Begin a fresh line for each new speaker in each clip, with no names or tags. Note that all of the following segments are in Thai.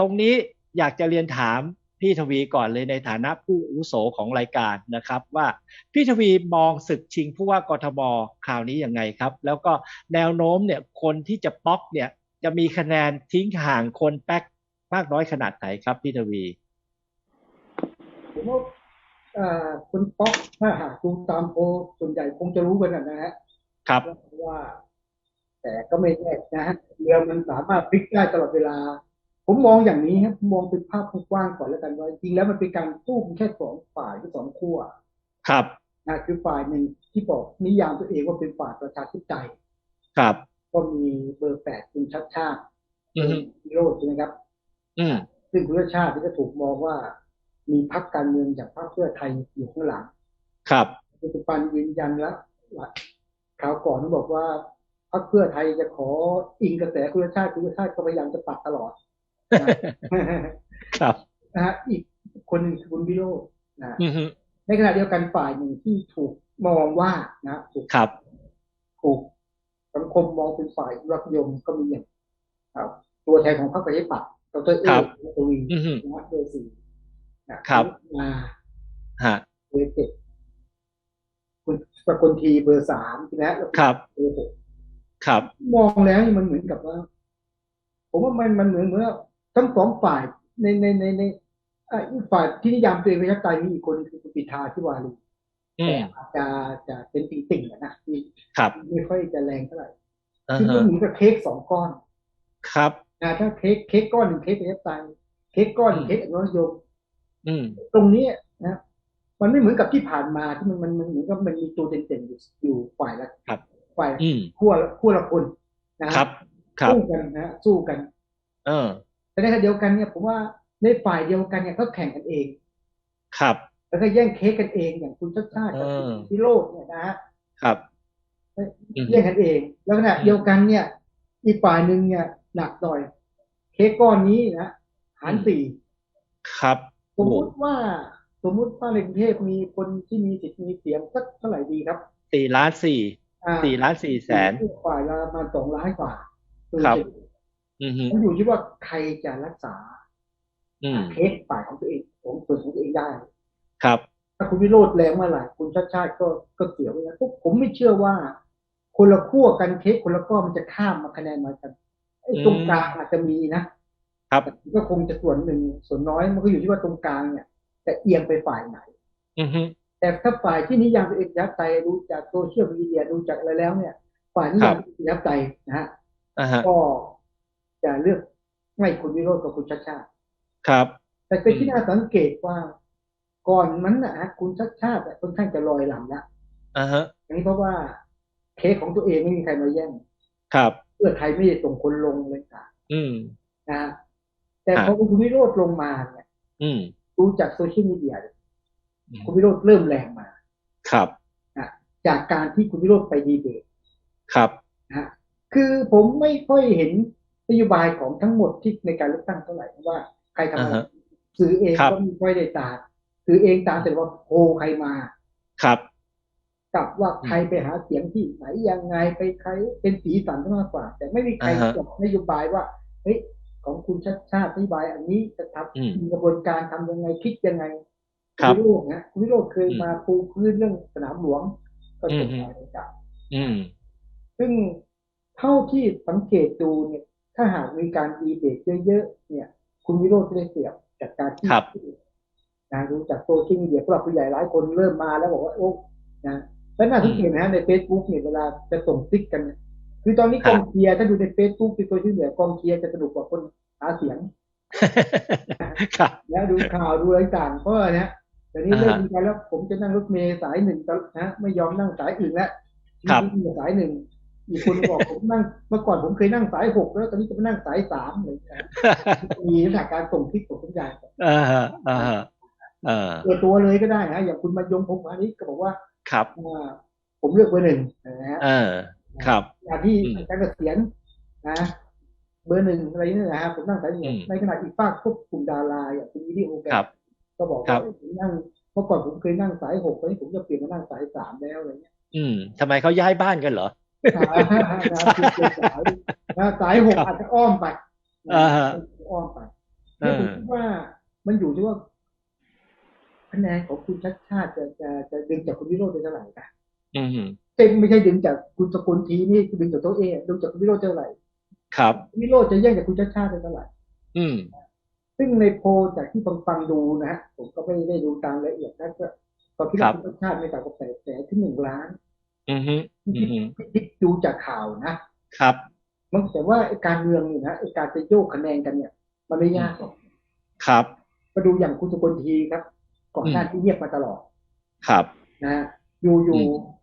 ตรงนี้อยากจะเรียนถามพี่ทวีก่อนเลยในฐานะผู้อาวุโสของรายการนะครับว่าพี่ทวีมองศึกชิงผู้ว่ากทมคราวนี้ยังไงครับ แล้วก็แนวโน้มเนี่ยคนที่จะป๊อกเนี่ยจะมีคะแนนทิ้งห่างคนแป๊กมากน้อยขนาดไหนครับพี่ทวี
ผมว่าอ่าคุณป๊อกถ้าหากดูตามโพลส่วนใหญ่คงจะรู้กันนะฮะ
ครับ
ว่า แต่ก็ไม่แน่นะฮะเรือมันสามารถพลิกได้ตลอดเวลา ผมมองอย่างนี้ครับมองเป็นภาพกว้างๆก่อนแล้วกันว่าจริงๆแล้วมันเป็นการสู้กันแค่สองฝ่ายหรือสองขั้ว
ครับ
นะคือฝ่ายหนึ่งที่บอกนิยามตัวเองว่าเป็นฝ่ายประชาธิปไตย
ครับ
ก็มีเบอร์แปดคุณชัดชาติ
อืม
วิโรจน์ใช่ไหมครับ
อืม
ซึ่งคุณชัดชาติที่ก็ถูกมองว่า มีพรรคการเมืองจากพรรคเพื่อไทยอยู่ข้างหลัง
ครับ
ปัจจุบันยืนยันแล้วข่าวก่อนต้องบอกว่าพรรคเพื่อไทยจะขออิงกระแสคุณชาติคุณชาติก็พยายามจะปัดตลอดนะ ครับนะฮะอีกคนหนึ่งคือคุณวิโรจน์นะ
อืม
ในขณะเดียวกันฝ่ายหนึ่งที่ถูกมองว่านะถูก
ครับ
ถูกสังคมมองเป็นฝ่ายรักยมก็มีอย่างครับ ตัวแทนของพรรคประชาธิปัตย์ดรเอ
ครั
ก
บ
ทวี
อืม
นะเบอร์สี่นะครับมา
ฮะ
เบอร์เจ็ดคุณสกลทีเบอร์สามใช่ไหมแล้ว
ครับ
เบอร์หก
ครับ
มองแล้วนี่มันเหมือนกับว่า ผมว่ามันมันเหมือนเหมือนว่า ทั้งสองฝ่ายในในในในอะอีกฝ่ายที่นิยามตัวเองเป็นยักษ์ใจมีอีกคนคือคุณปิทาที่วารี
อื
แต่
ม
อาจจะจะเป็นติ่งๆอะนะที่
ครับ
ไม่ค่อยจะแรงเท่าไหร่
อ่า
คือ
ฮะ
มันเหมือนกับเค้กสองก้อน
ครับ
นะถ้าเค้กเค้กก้อนหนึ่งเค้กเป็นยักษ์ใจเค้กก้อนหนึ่งเค้กอนุรักษ์นิยม
อืม
ตรงนี้นะมันไม่เหมือนกับที่ผ่านมาที่มันมันมันเหมือนกับมันมีตัวเด่นๆอยู่อยู่ฝ่ายละ
ครับ
ฝ่าย
อืม
ขั้วละขั้วละคนนะฮะ
ครับครับ
สู้กันนะฮะสู้กัน
เออ
แต่ ในขณะเดียวกันเนี่ยผมว่าในฝ่ายเดียวกันเนี่ยเขาแข่งกันเอง
ครับ
แล้วก็แย่งเค้กกันเองอย่างคุณชาติชาติกับ
เออ
คุณพิโรจน์เนี่ยนะฮะ
ครับอืม
แย่งกันเอง แล้วขณะเดียวกันเนี่ย อีกฝ่ายหนึ่งเนี่ยหนักหน่อย เค้กก้อนนี้นะหารสี่
ครับ
สมมุติว่าสมมุติว่าในกรุงเทพมีคนที่มีสิทธิ์มีเสียงสักเท่าไหร่ดีครับ
สี่ล้านสี่
อ่า
สี่ล้านสี่แสน
ฝ่ายละประมาณสองล้านกว่า
ครับอื มฮึ
มันอยู่ที่ว่าใครจะรักษา
อืม
เค้กฝ่ายของตัวเองของส่วนของตัวเองได้
ครับ
ถ้าคุณวิโรธแรงเมื่อไหร่คุณชาติชาติก็ก็เสียไปแล้วผมไม่เชื่อว่า คนละขั้วกันเค้กคนละก้อนมันจะข้ามมาคะแนนมากันไอ้ตรงกลางอาจจะมีนะครับแต่ก็คงจะส่วนหนึ่งส่วนน้อยมันก็อยู่ที่ว่าตรงกลางเนี่ยจะเอียงไปฝ่ายไหน
อืมฮึ
แต่ถ้าฝ่ายที่นิยามตัวเองยักษ์ใจดูจากโซเชียลมีเดียดูจากอะไรแล้วเนี่ย ฝ่ายนิยามตัวเองยักษ์ใจนะฮะ
อ่าฮะ
ก็ จะเลือกไม่คุณวิโรธกับคุณชาติชาติ
ครับ
แต่เป็นที่น่าสังเกตว่า ก่อนนั้นนะฮะคุณชาติชาติค่อนข้างจะลอยลำแล้ว
อ่าฮะ
อันนี้เพราะว่าเค้กของตัวเองไม่มีใครมาแย่ง
ครับ
เพื่อไทยไม่ได้ส่งคนลงเลยค่ะ
อืม
นะฮะแต่
ครับ
พอคุณวิโรธลงมาเนี่ย
อืม
ดูจากโซเชียลมีเดียเนี่ย
อืม
คุณวิโรธเริ่มแรงมา
ครับ
นะจากการที่คุณวิโรธไปดีเบต
ครับ
นะฮะคือผมไม่ค่อยเห็น นโยบายของทั้งหมดที่ในการเลือกตั้งเท่าไหร่ว่าใครทำอะไร
อ่าฮะ
สื่อเอง
ครับ
ก็ไม่ค่อยได้ตามสื่อเองตามแต่ว่าโพลใครมา
ครับ
กับว่าใครไปหาเสียงที่ไหนยังไงไปใครเป็นสีสันมากกว่า แต่ไม่มีใคร
อ่าฮะ
บอกนโยบายว่าเฮ้ยของคุณชาติชาตินโยบาย อันนี้จะท
อืมำ
มีกระบวนการทำยังไงคิดยังไง
ครับ
ณวิโรจน์นะคุณวิโรจน์เคย
อืม
มาปูพื้นเรื่องสนามหลวงก็ส่ง
อืม
ไปจาก
อืม
ซึ่งเท่าที่สังเกตดูเนี่ย ถ้าหากมีการดีเบตเยอะๆเนี่ย คุณวิโรจน์จะได้เปรียบจากการที่
ครับ
นะรู้จากโซเชียลมีเดียผู้หลักผู้ใหญ่หลายคนเริ่มมาแล้วบอกว่าโอ้นะแล้วน่าสังเกตนะฮะใน Facebook เนี่ยเวลาจะส่งซิกกันเนี่ยคือตอนนี้
ค
ก
รับ
องเชียร์ถ้าดูใน Facebook ในโซเชียลมีเดียกองเชียร์จะสนุกกว่าคนหาเสียง
ครับ
แล้วดูข่าวดูอะไรต่างเพราะอะไรนะเดี๋ยวนี้
อ่าฮะ
เริ่มมีการแล้วผมจะนั่งรถเมล์สายหนึ่งตลอดนะไม่ยอมนั่งสายอื่นแล้ว
ครับ
มีสายหนึ่ง อีกคนบอกผมนั่งเมื่อก่อนผมเคยนั่งสายหกแล้วตอนนี้จะมานั่งสายสามเลยนะมีลักษณะการส่งคลิปส่งสัญญาณ
อ่าฮะอ่าฮะอ่า
ตัวตัวเลยก็ได้นะอย่างคุณมายงพงษ์พานิชก็บอกว่า
ครับ
อ่าผมเลือกเบอร์หนึ่งนะฮะ
เออครับ
อย่างที่
อืม
อาจารย์เกษียณนะเบอร์หนึ่งอะไรนี่นะฮะผมนั่งสายหนึ่ง
อืม
ในขณะอีกฝากพวกกลุ่มดาราอย่างคุณวิดีโอแก
ครับ
ก็บอก
ครั
ว่า
บ
เอ้ยผมนั่งเมื่อก่อนผมเคยนั่งสายหกตอนนี้ผมจะเปลี่ยนมานั่งสายสามแล้วอะไรเงี้ย
อืมทำไมเขาย้ายบ้านกันเหรอ
นะคือเปลี่ยนสายนะสายหก
ครับ
อาจจะอ้อมไป
อ่าฮะ
อ้อมไป
เอ
นี่ผ
อ
มคิดว่ามันอยู่ที่ว่าคะแนนของคุณชัดชาติจะจะจะดึงจากคุณวิโรจน์ได้เท่าไหร่นะ
อืม
เต็มไม่ใช่ดึงจากคุณสกุลทีนี่คือดึงจากตัวเองดึงจากคุณวิโรจน์ได้เท่าไหร่
ครับ
วิโรจน์จะแย่งจากคุณชัดชาติได้เท่าไหร่
อืม
ซึ่งในโพลจากที่ฟังฟังๆดูนะฮะผมก็ไม่ได้ดูตามรายละเอียดนะก็ก็คิด
ครั
ว่า
บ
คุณชัดชาติไม่ต่ำกว่าแสนแสนที่หนึ่งล้าน
อืมฮึอืมฮึ
ที่ ดูจากข่าวนะครับ มันแต่ว่าไอ้การเมืองเนี่ยนะไอ้การจะโยกคะแนนกันเนี่ย มันไม่ยากหรอก
ครับ
มาดูอย่างคุณสกลทีครับก่อนหน้าที่เงียบมาตลอด
ครับ
นะฮะอยู่อยู่
อืม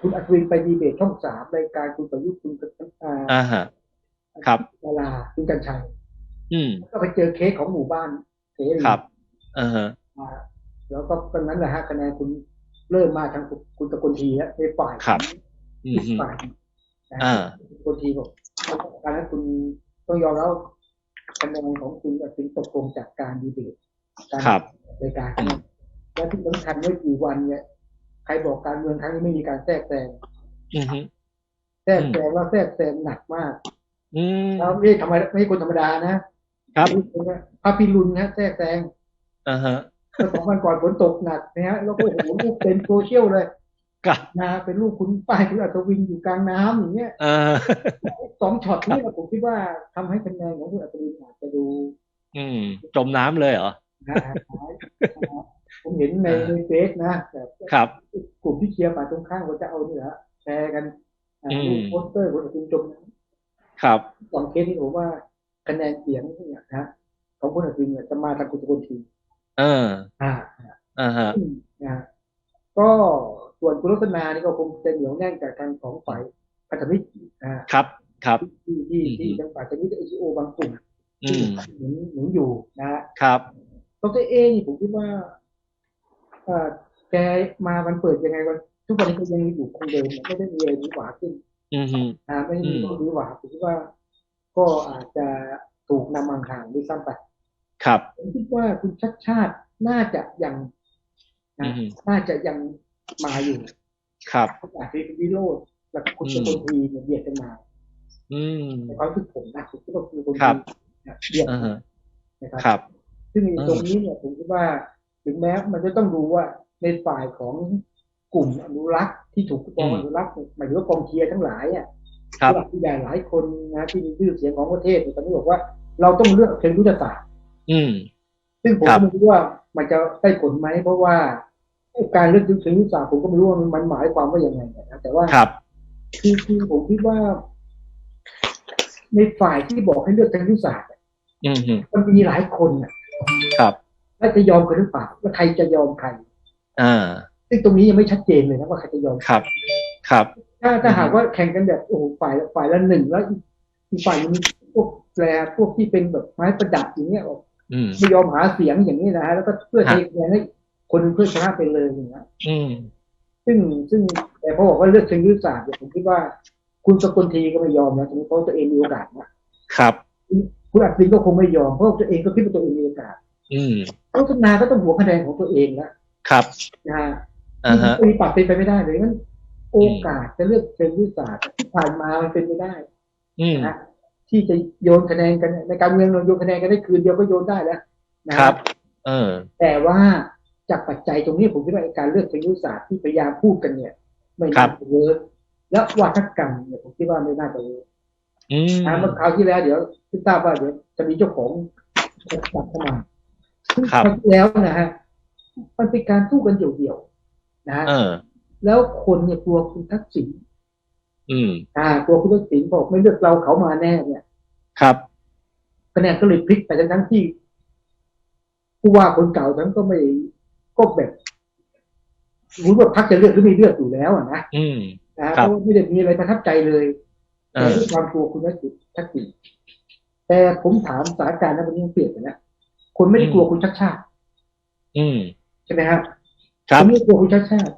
คุณอัศวินไปดีเบตช่องสามรายการคุณประยุทธ์คุณอ่า
อ่าฮะครับ
ดาราคุณกัญชัย
อืม
ก็ไปเจอเคสของหมู่บ้านเสรี
ครับอ่าฮะ
อ่าแล้วก็ตอนนั้นแหละฮะคะแนนคุณเริ่มมาทางคุณคุณสกลทีแล้วในฝ่าย
ครับ อื
อี
ม
ก
ฮึ
ฝ่ายนะ
อ่า
คุณสกลทีบอกการนั้นคุณต้องยอมรับคะแนนของคุณอัศวินตกลงจากการดีเบตการ
ครับ
รายการนั้นและที่สำคัญไม่กี่วันเนี่ยใครบอกการเมืองครั้งนี้ไม่มีการแทรกแซง
อืมฮึ
แทรกแซงว่าแทรกแซงหนักมาก
อืม
แล้วไม่ใช่ธรรมดาไม่ใช่คนธรรมดานะครับพระพิรุณนะแทรกแซง
อ่าฮะ
เมื่อสองวันก่อนฝนตกหนักนะฮะแล้วก็โอ้โหรูปเป็นโซเชียลเลย
ครับ
นะเป็นรูปคุณป้ายคุณอัศวินอยู่กลางน้ำอย่างเงี้ย
อ่า
สองช็อตนี้ผมคิดว่าทำให้คะแนนของคุณอัศวินอาจจะดู
อืม จมน้ำเลยเหรอ
นะฮะผมเห็นในในเฟซนะแบบ
ครับ
กลุ่มที่เชียร์ฝ่ายตรงข้ามเขาจะเอาเนี่ยฮะแชร์กันอ่า
อืม
รูปโปสเตอร์คุณอัศวินจมน้ำ
ครับ
สองเคสนี้ผมว่าคะแนนเสียงเนี่ยนะของคุณอัศวินเนี่ยจะมาทางคุณสกลที
เออ
อ่า
อ่าฮะ
ซึ่งนะก็ ส่วนคุณรัตนานี่ก็คงจะเหนียวแน่นจากทางของฝ่ายพันธมิตรอ่า
ครับครับ
ที่ที่
อืม
ที่ทางฝ่ายพันธมิตรเอชโอบางกลุ่ม
อื
ที่
ม
หนุนหนุนอยู่นะฮะ
ครับ
ดรเอนี่ผมคิดว่าเอ่อแกมาวันเปิดยังไงวันทุกวันนี้ก็ยังอยู่คงเดิมไม่ได้มีอะไรหวือหวาขึ้น
อืมฮึ
อ่าไม่ได้มี
อืม
ข้อหรือหวาผมคิดว่า ก็อาจจะถูกนำมาห่างด้วยซ้ำไป
ครับ
ผมคิดว่าคุณชัดชาติน่าจะยัง
อื
นะ
ม
น่าจะยัง มาอยู่
ครับ
อาจจะเป็นวิโรจน์แล้วก็คุณ
อื
ส
ม
กลทีเนี่ยเบียดกันมา
อืม
ในความรู้สึกผมนะผมคิดว่าคุณสกล
ครั
ที
บ
เนี่ยเบียด
อ่า
กัน
ฮะ
นะครับ
ครับ
ซึ่ง
อืม
ตรงนี้เนี่ยผมคิดว่า ถึงแม้มันจะต้องดูว่าในฝ่ายของกลุ่มอนุรักษ์ที่ถูกกองอนุรักษ์หมายถึงว่ากองเชียร์ทั้งหลายอะ
ครับ
ผู้หลักผู้ใหญ่หลายคนนะที่มีชื่อเสียงของประเทศเนี่ยตอนนี้บอกว่าเราต้องเลือกเชิงยุทธศาสตร์
อืม
ซึ่งผม
ครั
ก็
บ
ไม่รู้ว่ามันจะได้ผลไหมเพราะว่าไอ้ การเลือกเชิงยุทธศาสตร์ผมก็ไม่รู้ว่ามันหมายความว่ายังไงนะแต่ว่า
ครับ
คือคือผมคิดว่า ในฝ่ายที่บอกให้เลือกเชิงยุทธศาสตร์เนี่ย
อืมฮึ
มันมีหลายคนน่ะ
ครับ
แล้วจะยอมกันหรือเปล่าแล้วใครจะยอมใคร
อ่า
ซึ่งตรงนี้ยังไม่ชัดเจนเลยนะว่าใครจะยอม
ครับ ครับ
ถ้าถ้า
อืม
หากว่าแข่งกันแบบโอ้โหฝ่ายฝ่ายละหนึ่งแล้วอีกอีกฝ่ายยังมีพวกแปรพวกที่เป็นแบบไม้ประดับอย่างเงี้ย
อืม
ไม่ยอมหาเสียงอย่างนี้นะฮะแล้วก็เพื่อ
ฮะ
เทคะแนนให้ คนเพื่อชนะไปเลยอย่างเงี้ย
อืม
ซึ่งซึ่งแต่พอบอกว่าเลือกเชิงยุทธศาสตร์เนี่ยผมคิดว่า คุณสกลทีก็ไม่ยอมนะเพราะตัวเองมีโอกาสนะครับ คุณอัศวินก็คงไม่ยอมเพราะตัวเองก็คิดว่าตัวเองมีโอกาส
อืม
รัตนาก็ต้องหัวคะแนนของตัวเองแล้ว
ครับ
นะฮะ
อ่าฮะ
มีปรับเป็นไปไม่ได้เลยงั้นโอกาสจะเลือกเชิงยุทธศาสตร์ที่ผ่านมามันเป็นไปได้
อืม
นะฮะที่จะโยนคะแนนกันในการเมืองเราโยนคะแนนกันได้คืนเดียวก็โยนได้แล้วนะฮะ
ครับ เออ
แต่ว่า จากปัจจัยตรงนี้ผมคิดว่าไอ้การเลือกเชิงยุทธศาสตร์ที่พยายามพูดกันเนี่ย ไม่
ครั
น่า
บ
จะเวิร์กและวัฒกรรมเนี่ยผมคิดว่าไม่น่าจะเวิร์ก
อืม
นะเมื่อคราวที่แล้วเดี๋ยวที่ทราบว่าเดี๋ยวจะมีเจ้าของจัดเข้ามาซึ่ง
ครับ
คราวที่แล้วนะฮะมันเป็นการสู้กันเดี่ยวๆนะฮะ
เออ
แล้วคนเนี่ยกลัวคุณทักษิณ
อืม
อ่ากลัวคุณทักษิณบอกไม่เลือกเราเขามาแน่เนี่ย
ครับ
คะแนนก็เลยพลิกไปทั้งๆที่ผู้ว่าคนเก่าทั้งก็ไม่ ก็แบบรู้ว่าพักจะเลือกหรือไม่เลือกอยู่แล้วอะนะ
อืม
นะ
ครั
เพ
บ
ราะว่าไม่ได้มีอะไรประทับใจเลย
เอ
แต่
อ
ด้วยความกลัวคุณทักษิณทักษิณแต่ผมถามสถานการณ์นั้นวันนี้มันเปลี่ยนไปแล้วคนไม่ได้กลัวคุณชัดชาติ
อืม
ใช่ไหมครับ
ครั
ค
บ
นไม่ได้กลัวคุณชัดชาติ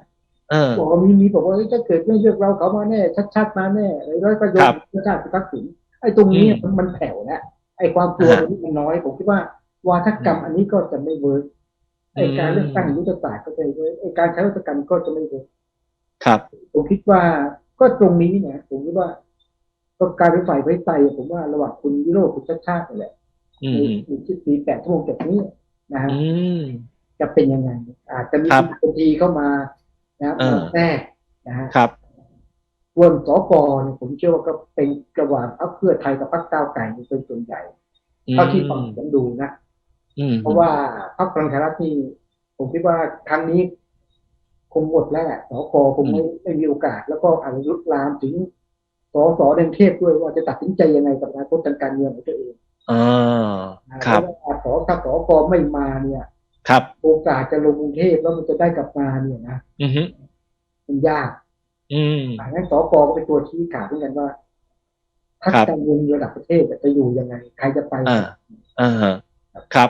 เออ
บอกว่ามีมีบอกว่าเอ้ยถ้าเกิดไม่เลือกเราเขามาแน่ ชัดชาติมาแน่แล้วก็โย
ครั
น
บ
ชัดชาติคุณทักษิณไอ้ตรงนี้
อืม
มันมันแผ่วแล้วไอ้ความกลัว
อ่า
ตรงนี้มันน้อยผมคิดว่า วาทกรรมอันนี้ก็จะไม่เวิร์ก ไอ้การ
อืม
เลือกตั้งยุทธศาสตร์ก็จะไม่เวิร์กไอ้การใช้วัตกรรมก็จะไม่เวิร์ก
ครับ
ผมคิดว่าก็ตรงนี้เนี่ยผมคิดว่าก็การเป็นฝ่ายไว้ใจผมว่าระหว่างคุณวิโรจน์คุณชัดชาตินี่แหละ
อื
ใน
ม
ในที่ปีแปดชั่วโมงจากนี้นะฮะ
อืม
จะเป็นยังไง อาจจะมี
ครับ
คนทีเข้ามานะครับ
เออ
มาแทรกนะฮะ
ครับ
ส่วนสกเนี่ยผมเชื่อว่าก็เป็นกระหว่างพรรคเพื่อไทยกับพรรคก้าวไก่เป็นส่วนใหญ่เท่าที่ฟังผมดูนะ
อืม
เพราะว่าพรรคพลังประชารัฐนี่ผมคิดว่าครั้งนี้ คงหมดแล้วแหละสกคงไม่ไม่มีโอกาส แล้วก็อาจจะลุกลามถึงสสในกรุงเทพด้วยว่าจะตัดสินใจยังไงกับอนาคตทางการเมืองของตัวเอง
อ่า
นะครับเพราะว่าสถ้าสกไม่มาเนี่ย
ครับ
โอกาสจะลงกรุงเทพแล้วมันจะได้กลับมาเนี่ยนะ
อืมฮึ
มันยาก
อืม
ดังนั้นสกก็เป็นตัวชี้ขาดเหมือนกันว่าพรรค
ครับ
การเมืองระดับประเทศจะอยู่ยังไง ใครจะไป
อ่าอ่าฮะครับ